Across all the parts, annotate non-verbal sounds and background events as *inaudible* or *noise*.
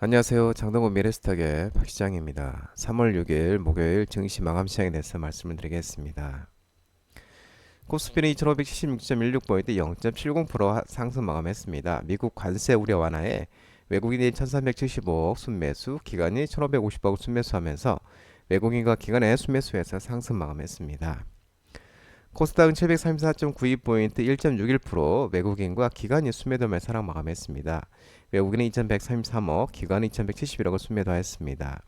안녕하세요. 장동건 미래스탁의 박 시장입니다. 3월 6일 목요일 증시 마감 시장에 대해서 말씀을 드리겠습니다. 코스피는 2576.16포인트 0.70% 상승 마감했습니다. 미국 관세 우려 완화에 외국인이 1375억 순매수, 기관이 1550억 순매수하면서 외국인과 기관의 순매수에서 상승 마감했습니다. 코스닥은 734.92포인트 1.61% 외국인과 기관이 순매도매 사랑 마감했습니다. 외국인은 2133억, 기관은 2171억을 순매도했습니다.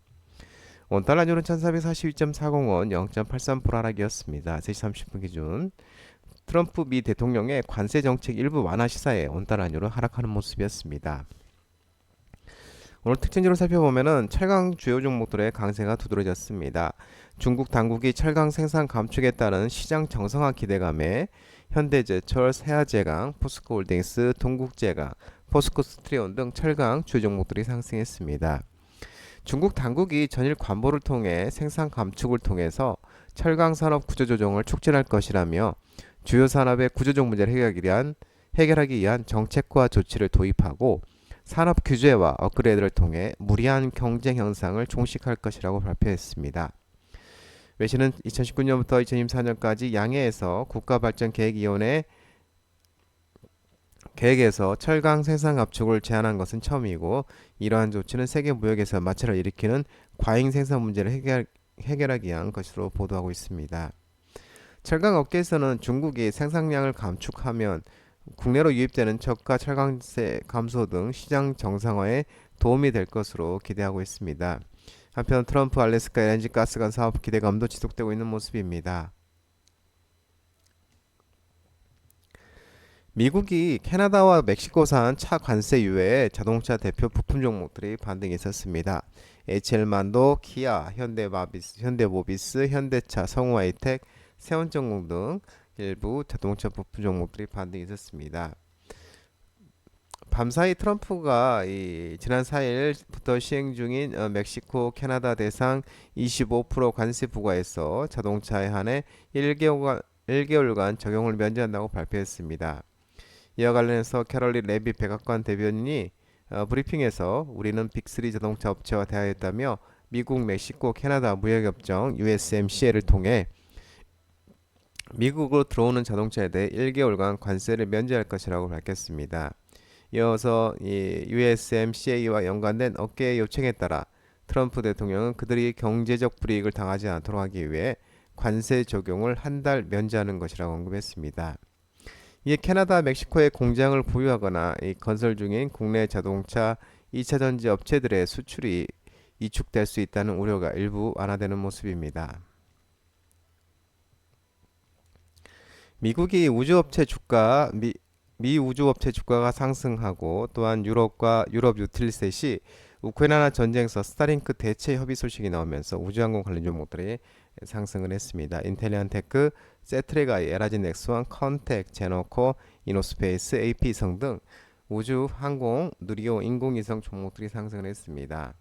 원달러율은 1442.40원 0.83% 하락이었습니다. 3시 30분 기준 트럼프 미 대통령의 관세 정책 일부 완화 시사에 원달러율은 하락하는 모습이었습니다. 오늘 특징적으로 살펴보면은 철강 주요 종목들의 강세가 두드러졌습니다. 중국 당국이 철강 생산 감축에 따른 시장 정상화 기대감에 현대제철, 세아제강, 포스코홀딩스, 동국제강, 포스코 스트리온 등 철강 주요 종목들이 상승했습니다. 중국 당국이 전일 관보를 통해 생산 감축을 통해서 철강 산업 구조 조정을 촉진할 것이라며 주요 산업의 구조적 문제를 해결하기 위한 해결하기 위한 정책과 조치를 도입하고 산업 규제와 업그레이드를 통해 무리한 경쟁 현상을 종식할 것이라고 발표했습니다. 외신은 2019년부터 2024년까지 양해에서 국가발전계획위원회 계획에서 철강 생산 압축을 제한한 것은 처음이고 이러한 조치는 세계 무역에서 마찰을 일으키는 과잉 생산 문제를 해결, 해결하기 위한 것으로 보도하고 있습니다. 철강 업계에서는 중국이 생산량을 감축하면 국내로 유입되는 저가 철강세 감소 등 시장 정상화에 도움이 될 것으로 기대하고 있습니다. 한편 트럼프 알래스카 LNG 가스관 사업 기대감도 지속되고 있는 모습입니다. 미국이 캐나다와 멕시코산 차 관세 이외에 자동차 대표 부품 종목들이 반등이 있었습니다. HL만도, 기아, 현대마비스, 현대모비스, 현대차, 성우하이텍, 세원전공 등 일부 자동차 부품 종목들이 반등이 있었습니다. 밤사이 트럼프가 이 지난 4일부터 시행 중인 어, 멕시코, 캐나다 대상 25% 관세 부과에서 자동차에 한해 1개월간, 1개월간 적용을 면제한다고 발표했습니다. 이와 관련해서 캐럴리 레비 백악관 대변인이 어, 브리핑에서 우리는 빅3 자동차 업체와 대화했다며 미국, 멕시코, 캐나다 무역협정 USMCA를 통해 미국으로 들어오는 자동차에 대해 1개월간 관세를 면제할 것이라고 밝혔습니다. 이어서 이 USMCA와 연관된 업계의 요청에 따라 트럼프 대통령은 그들이 경제적 불이익을 당하지 않도록 하기 위해 관세 적용을 한 달 면제하는 것이라고 언급했습니다. 이에 캐나다, 멕시코에 공장을 보유하거나 건설 중인 국내 자동차 2차 전지 업체들의 수출이 이축될 수 있다는 우려가 일부 완화되는 모습입니다. 미국이 우주업체 주가 미, 미 우주업체 주가가 상승하고 또한 유럽과 유럽 유틸셋이 우크라이나 전쟁에서 스타링크 대체 협의 소식이 나오면서 우주항공 관련 종목들이 상승을 했습니다. 인텔리안테크, 세트레가이, 에라진 넥스원, 컨텍, 제노코, 이노스페이스, AP성 등 우주, 항공, 누리호, 인공위성 종목들이 상승을 했습니다.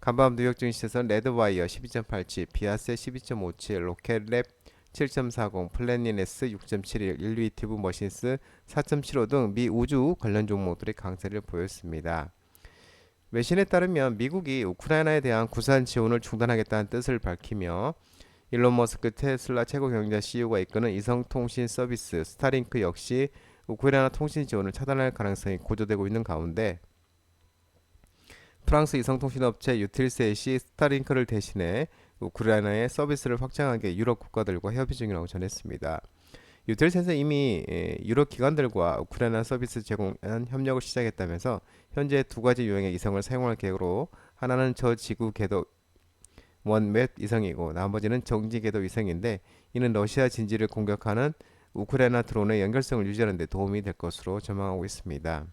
간밤 뉴욕 증시에서는 레드와이어 12.87, 비아세 12.57, 로켓랩 7.40, 플래닛스 6.71, 일루이티브 머신스 4.75 등 미 우주 관련 종목들이 강세를 보였습니다. 외신에 따르면 미국이 우크라이나에 대한 구산 지원을 중단하겠다는 뜻을 밝히며 일론 머스크 테슬라 최고 경영자 CEO가 이끄는 이성통신 서비스 스타링크 역시 우크라이나 통신 지원을 차단할 가능성이 고조되고 있는 가운데 프랑스 이성통신업체 유틸셋이 스타링크를 대신해 우크라이나의 서비스를 확장하게 유럽 국가들과 협의 중이라고 전했습니다. 유틸셋은 이미 유럽 기관들과 우크라이나 서비스 제공한 협력을 시작했다면서 현재 두 가지 유형의 이성을 사용할 계획으로 하나는 저 지구 궤도 원맷 이성이고 나머지는 정지 궤도 이성인데 이는 러시아 진지를 공격하는 우크라이나 드론의 연결성을 유지하는 데 도움이 될 것으로 전망하고 있습니다.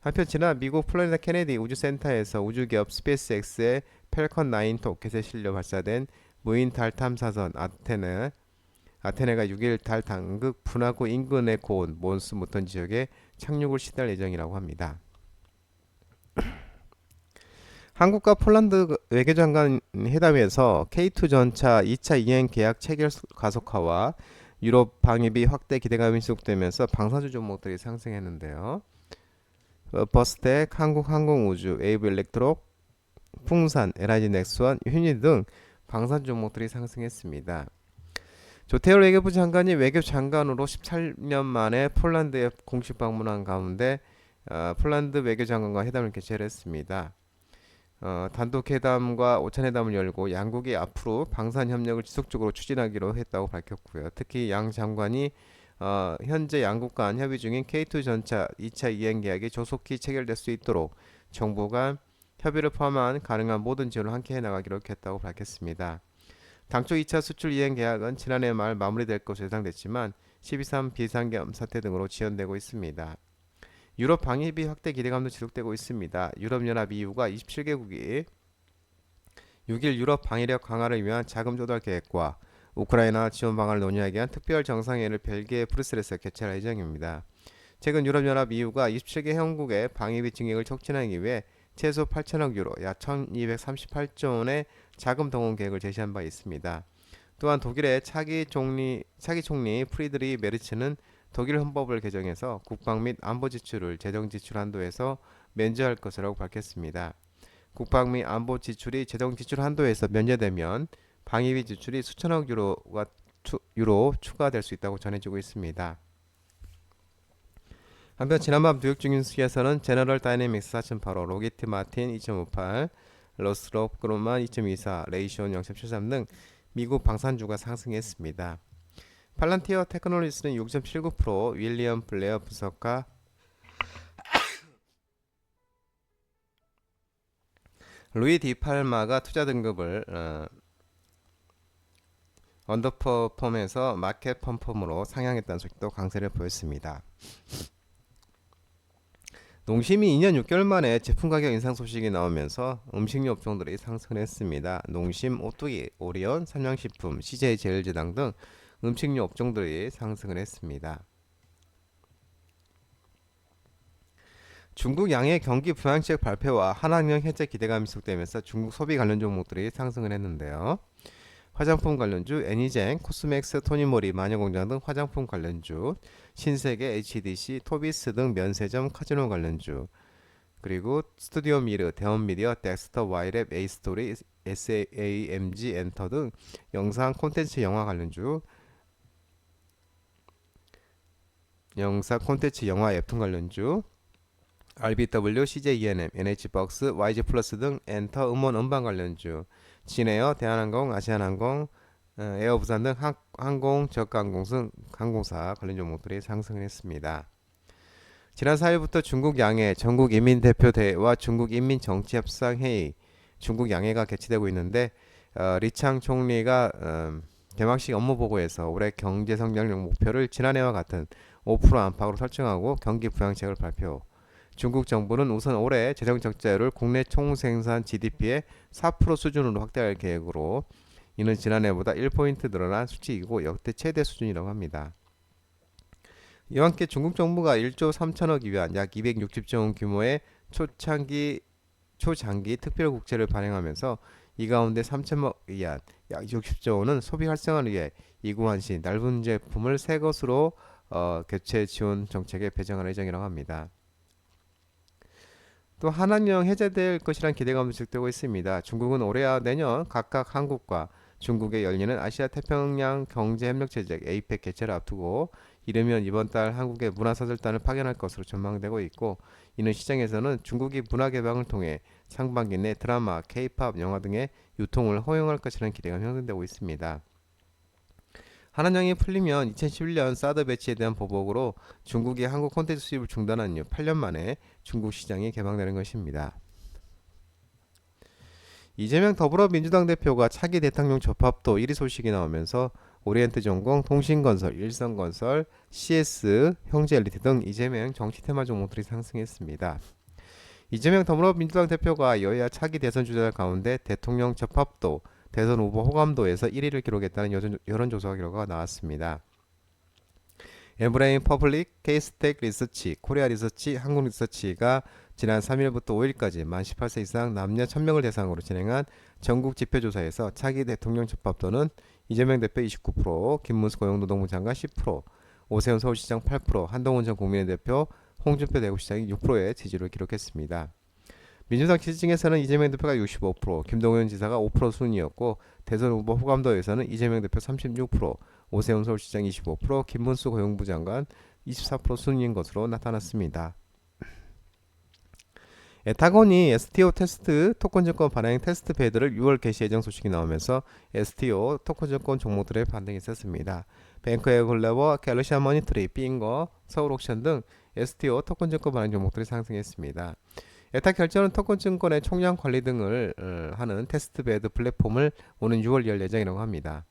한편 지난 미국 플로리다 케네디 우주센터에서 우주기업 스페이스X의 펠컨 9 로켓에 실려 발사된 무인 달 탐사선 아테네 아테네가 6일 달 당극 분화구 인근의 고온 몬스 무턴 지역에 착륙을 시도할 예정이라고 합니다. *clears throat* 한국과 폴란드 외교장관 회담에서 K2 전차 2차 이행 계약 체결 가속화와 유럽 방위비 확대 기대감이 지속되면서 방사주 종목들이 상승했는데요. 어, 버스텍, 한국항공우주, 웨이브 일렉트록, 풍산, LIG 넥스원, 휴니 등 방산 종목들이 상승했습니다. 조태열 외교부 장관이 외교 장관으로 18년 만에 폴란드에 공식 방문한 가운데 어, 폴란드 외교장관과 회담을 개최를 했습니다. 어, 단독 회담과 오찬 회담을 열고 양국이 앞으로 방산 협력을 지속적으로 추진하기로 했다고 밝혔고요. 특히 양 장관이 어, 현재 양국 간 협의 중인 K2 전차 2차 이행 계약이 조속히 체결될 수 있도록 정부가 협의를 포함한 가능한 모든 지원을 함께 해나가기로 했다고 밝혔습니다. 당초 2차 수출 이행 계약은 지난해 말 마무리될 것으로 예상됐지만 12.3 비상겸 사태 등으로 지연되고 있습니다. 유럽 방위비 확대 기대감도 지속되고 있습니다. 유럽연합 EU가 27개국이 6일 유럽 방위력 강화를 위한 자금 조달 계획과 우크라이나 지원 방안을 논의하기 위한 특별 정상회의를 벨기에 브뤼셀에서 개최할 예정입니다. 최근 유럽연합 EU가 27개 회원국의 방위비 증액을 촉진하기 위해 최소 8천억 유로, 약 1,238조 원의 자금 동원 계획을 제시한 바 있습니다. 또한 독일의 차기 총리 차기 총리 프리드리 메르츠는 독일 헌법을 개정해서 국방 및 안보 지출을 재정 지출 한도에서 면제할 것이라고 밝혔습니다. 국방 및 안보 지출이 재정 지출 한도에서 면제되면 방위비 지출이 수천억 유로가 추, 유로 추가될 수 있다고 전해지고 있습니다. 한편 지난밤 뉴욕 증시에서는 제너럴 다이내믹스 4.85, 로기트 마틴 2.58, 로스롭 그로만 2.24, 레이시온 0.73 등 미국 방산주가 상승했습니다. 팔란티어 테크놀리스는 6.79%, 윌리엄 블레어 분석가 *coughs* 루이 디팔마가 투자 등급을 어, 언더퍼폼에서 마켓 펌펌으로 상향했다는 소식도 강세를 보였습니다. 농심이 2년 6개월 만에 제품 가격 인상 소식이 나오면서 음식료 업종들이 상승했습니다. 농심, 오뚜기, 오리온, 삼양식품, CJ 제일제당 등 음식료 업종들이 상승을 했습니다. 중국 양의 경기 부양책 발표와 한학령 해제 기대감이 지속되면서 중국 소비 관련 종목들이 상승을 했는데요. 화장품 관련주 애니젠, 코스맥스, 토니모리, 마녀공장 등 화장품 관련주, 신세계, HDC, 토비스 등 면세점, 카지노 관련주, 그리고 스튜디오 미르, 대원미디어, 덱스터, 와이랩, 에이스토리, SAMG 엔터 등 영상 콘텐츠 영화 관련주, 영상 콘텐츠 영화 예품 관련주, RBW, CJENM, NH박스, YG 플러스 등 엔터 음원 음반 관련주, 진에어, 대한항공, 아시아나항공, 어, 에어부산 등 항, 항공, 저가항공선 항공사 관련 종목들이 상승했습니다. 지난 4일부터 중국 양해 전국 인민대표대회와 중국 인민정치협상회의 중국 양해가 개최되고 있는데 어, 리창 총리가 어, 개막식 업무 보고에서 올해 경제 성장률 목표를 지난해와 같은 5% 안팎으로 설정하고 경기 부양책을 발표. 중국 정부는 우선 올해 재정 적자율을 국내 총생산 GDP의 4% 수준으로 확대할 계획으로 이는 지난해보다 1포인트 늘어난 수치이고 역대 최대 수준이라고 합니다. 이와 함께 중국 정부가 1조 3천억 위안 약 260조 원 규모의 초창기 초장기 특별 국채를 발행하면서 이 가운데 3천억 위안 약 60조 원은 소비 활성화를 위해 이구환시 넓은 제품을 새 것으로 어, 교체 지원 정책에 배정할 예정이라고 합니다. 또 한한령 해제될 것이란 기대감도 지속되고 있습니다. 중국은 올해와 내년 각각 한국과 중국에 열리는 아시아 태평양 경제협력 체제 APEC 개최를 앞두고 이르면 이번 달 한국의 문화사절단을 파견할 것으로 전망되고 있고 이는 시장에서는 중국이 문화 개방을 통해 상반기 내 드라마, K-팝, 영화 등의 유통을 허용할 것이라는 기대가 형성되고 있습니다. 한한령이 풀리면 2011년 사드 배치에 대한 보복으로 중국이 한국 콘텐츠 수입을 중단한 이후 8년 만에 중국 시장이 개방되는 것입니다. 이재명 더불어민주당 대표가 차기 대통령 접합도 1위 소식이 나오면서 오리엔트 전공, 통신건설, 일성건설, CS, 형제 엘리트 등 이재명 정치 테마 종목들이 상승했습니다. 이재명 더불어민주당 대표가 여야 차기 대선 주자 가운데 대통령 접합도 대선 후보 호감도에서 1위를 기록했다는 여론조사 결과가 나왔습니다. 에브레인 퍼블릭, 케이스텍 리서치, 코리아 리서치, 한국 리서치가 지난 3일부터 5일까지 만 18세 이상 남녀 1000명을 대상으로 진행한 전국 지표조사에서 차기 대통령 접합도는 이재명 대표 29%, 김문수 고용노동부 장관 10%, 오세훈 서울시장 8%, 한동훈 전 국민의 대표, 홍준표 대구시장이 6%의 지지를 기록했습니다. 민주당 지지층에서는 이재명 대표가 65%, 김동연 지사가 5% 순이었고 대선 후보 호감도에서는 이재명 대표 36%, 오세훈 서울시장 25%, 김문수 고용부 장관 24% 순위인 것으로 나타났습니다. 에타곤이 STO 테스트 토큰증권 발행 테스트 패드를 6월 개시 예정 소식이 나오면서 STO 토큰증권 종목들의 반등이 있었습니다. 뱅크의 글래버, 갤러시아 머니터리, 빙거, 서울옥션 등 STO 토큰증권 발행 종목들이 상승했습니다. 에타 결제는 토큰증권의 총량 관리 등을 어, 하는 테스트 패드 플랫폼을 오는 6월 열 예정이라고 합니다.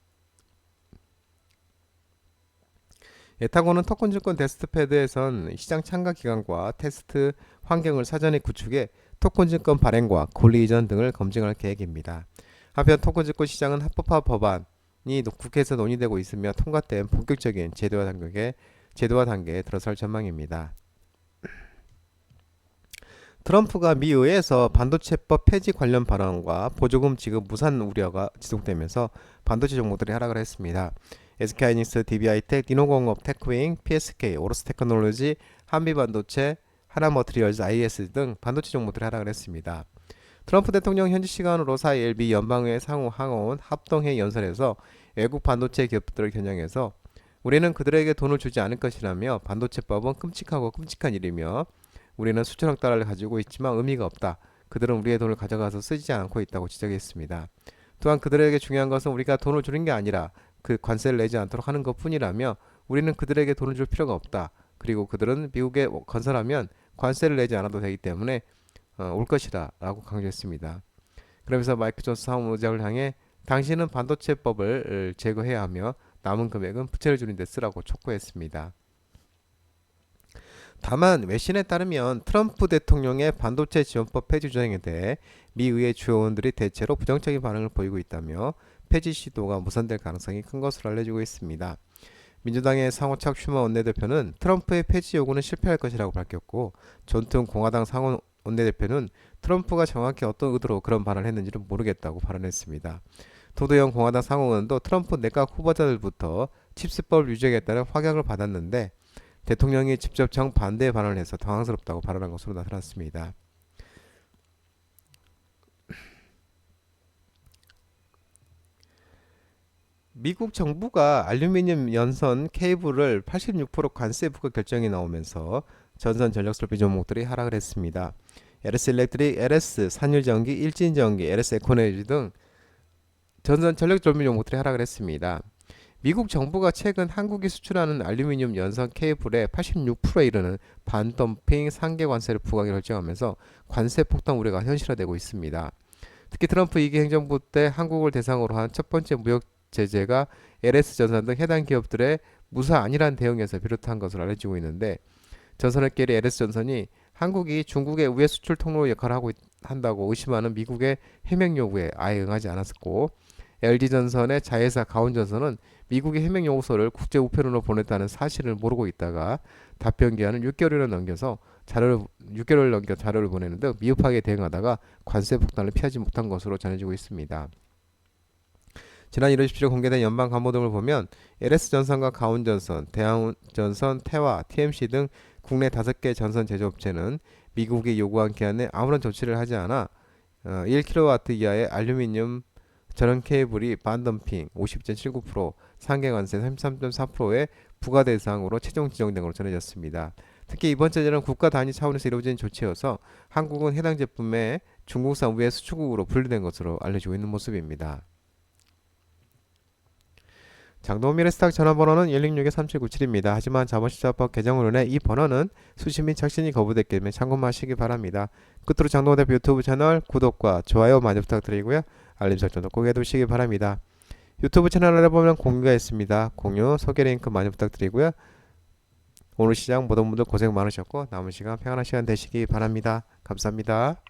에타고는 토큰증권 테스트패드에선 시장 참가 기간과 테스트 환경을 사전에 구축해 토큰증권 발행과 권리 이전 등을 검증할 계획입니다. 한편 토큰증권 시장은 합법화 법안이 국회에서 논의되고 있으며 통과된 본격적인 제도화 단계에 제도화 단계에 들어설 전망입니다. 트럼프가 미 의회에서 반도체법 폐지 관련 발언과 보조금 지급 무산 우려가 지속되면서 반도체 종목들이 하락을 했습니다. SK하이닉스, DB하이텍, 디노공업, 테크윙, PSK, 오로스테크놀로지, 한미반도체, 하나머트리얼즈, IS 등 반도체 종목들이 하락을 했습니다. 트럼프 대통령 현지 시간으로 4일 미 연방의 상호 항원 합동회의 연설에서 외국 반도체 기업들을 겨냥해서 우리는 그들에게 돈을 주지 않을 것이라며 반도체법은 끔찍하고 끔찍한 일이며 우리는 수천억 달러를 가지고 있지만 의미가 없다. 그들은 우리의 돈을 가져가서 쓰지 않고 있다고 지적했습니다. 또한 그들에게 중요한 것은 우리가 돈을 주는 게 아니라 그 관세를 내지 않도록 하는 것 뿐이라며 우리는 그들에게 돈을 줄 필요가 없다. 그리고 그들은 미국에 건설하면 관세를 내지 않아도 되기 때문에 어, 올 것이다 라고 강조했습니다. 그러면서 마이크 존스 사무장을 향해 당신은 반도체법을 제거해야 하며 남은 금액은 부채를 주는 데 쓰라고 촉구했습니다. 다만 외신에 따르면 트럼프 대통령의 반도체 지원법 폐지 조정에 대해 미 의회 주요 의원들이 대체로 부정적인 반응을 보이고 있다며 폐지 시도가 무산될 가능성이 큰 것으로 알려지고 있습니다. 민주당의 상호착 슈머 원내대표는 트럼프의 폐지 요구는 실패할 것이라고 밝혔고 존튼 공화당 상원 원내대표는 트럼프가 정확히 어떤 의도로 그런 발언을 했는지는 모르겠다고 발언했습니다. 도도영 공화당 상원의원도 트럼프 내각 후보자들부터 칩스법 따른 확약을 받았는데 대통령이 직접 정반대의 발언을 해서 당황스럽다고 발언한 것으로 나타났습니다. 미국 정부가 알루미늄 연선 케이블을 86% 관세 부과 결정이 나오면서 전선 전력 설비 종목들이 하락을 했습니다. LS 일렉트릭, LS 산율전기, 일진전기, LS 에코네지 등 전선 전력 설비 종목들이 하락을 했습니다. 미국 정부가 최근 한국이 수출하는 알루미늄 연선 케이블의 86%에 이르는 반덤핑 상계 관세를 부과하기로 결정하면서 관세 폭탄 우려가 현실화되고 있습니다. 특히 트럼프 2기 행정부 때 한국을 대상으로 한 첫 번째 무역 제재가 LS 전선 등 해당 기업들의 무사 안일한 대응에서 비롯한 것으로 알려지고 있는데 전선의끼리 LS 전선이 한국이 중국의 우회 수출 통로 역할을 하고 한다고 의심하는 미국의 해명 요구에 아예 응하지 않았었고 LG전선의 자회사 가온 전선은 미국의 해명 요구서를 국제 우편으로 보냈다는 사실을 모르고 있다가 답변 기한을 6개월이나 넘겨서 자료를 6개월을 넘겨 자료를 보내는 등 미흡하게 대응하다가 관세 폭탄을 피하지 못한 것으로 전해지고 있습니다. 지난 1월 17일 공개된 연방 간보 등을 보면 LS전선과 가온 전선, 대한전선, 태화, TMC 등 국내 5개 전선 제조업체는 미국이 요구한 기한에 아무런 조치를 하지 않아 1kW 어, 이하의 알루미늄 전원 케이블이 반덤핑 50.79%, 상계 관세 33.4%의 부가 대상으로 최종 지정된 것으로 전해졌습니다. 특히 이번 제재는 국가 단위 차원에서 이루어진 조치여서 한국은 해당 제품의 중국산 우회 수출국으로 분류된 것으로 알려지고 있는 모습입니다. 장동민의 스탁 전화번호는 166-3797입니다. 하지만 자본시장법 개정으로 인해 이 번호는 수신 및 착신이 거부됐기 때문에 참고하시기 바랍니다. 끝으로 장동호 대표 유튜브 채널 구독과 좋아요 많이 부탁드리고요. 알림 설정도 꼭 해두시기 바랍니다. 유튜브 채널에 보면 공유가 있습니다. 공유, 소개 링크 많이 부탁드리고요. 오늘 시장 모든 분들 고생 많으셨고 남은 시간 평안한 시간 되시기 바랍니다. 감사합니다.